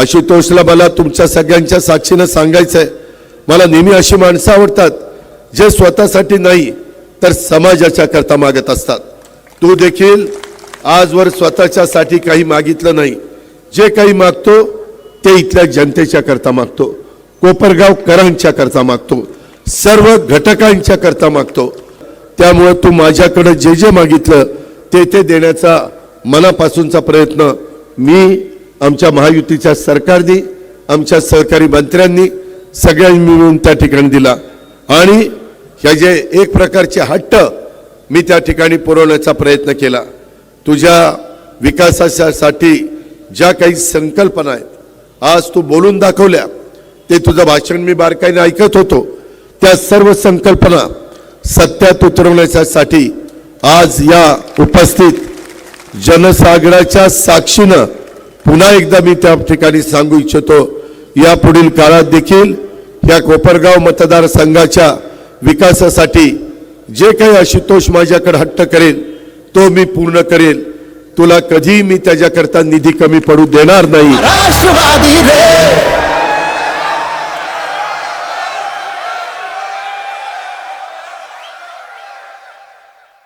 आशुतोषला मला तुमच्या सगळ्यांच्या साक्षीनं आहे मला नेहमी अशी माणसं आवडतात जे स्वतःसाठी नाही तर समाजाच्या करता मागत असतात. तू देखील आजवर स्वतःच्यासाठी काही मागितलं नाही. जे काही मागतो ते इथल्या जनतेच्या करता मागतो. कोपरगावकरांच्या करता मागतो. सर्व घटकांच्या करता मागतो. त्यामुळे तू माझ्याकडं जे जे मागितलं ते ते देण्याचा मनापासूनचा प्रयत्न मी आमच्या महायुतीच्या सरकारने आमच्या सहकारी मंत्र्यांनी सगळ्यांनी मिळून त्या ठिकाणी दिला. आणि ह्या जे एक प्रकारचे हट्ट मी त्या ठिकाणी पुरवण्याचा प्रयत्न केला. तुझ्या विकासासाठी ज्या काही संकल्पना आहेत आज तू बोलून दाखवल्या ते तुझं भाषण मी बारकाईने ऐकत होतो. त्या सर्व संकल्पना सत्यात उतरवण्यासाठी आज या उपस्थित जनसागराच्या साक्षीनं पुन्हा एकदा मी त्या ठिकाणी सांगू इच्छितो या पुढील काळात देखील या कोपरगाव मतदारसंघाच्या विकासासाठी जे काही आशुतोष माझ्याकडे हट्ट करेल तो मी पूर्ण करेल. तुला कधी मी त्याच्याकरता निधी कमी पडू देणार नाही. राष्ट्रवादी रे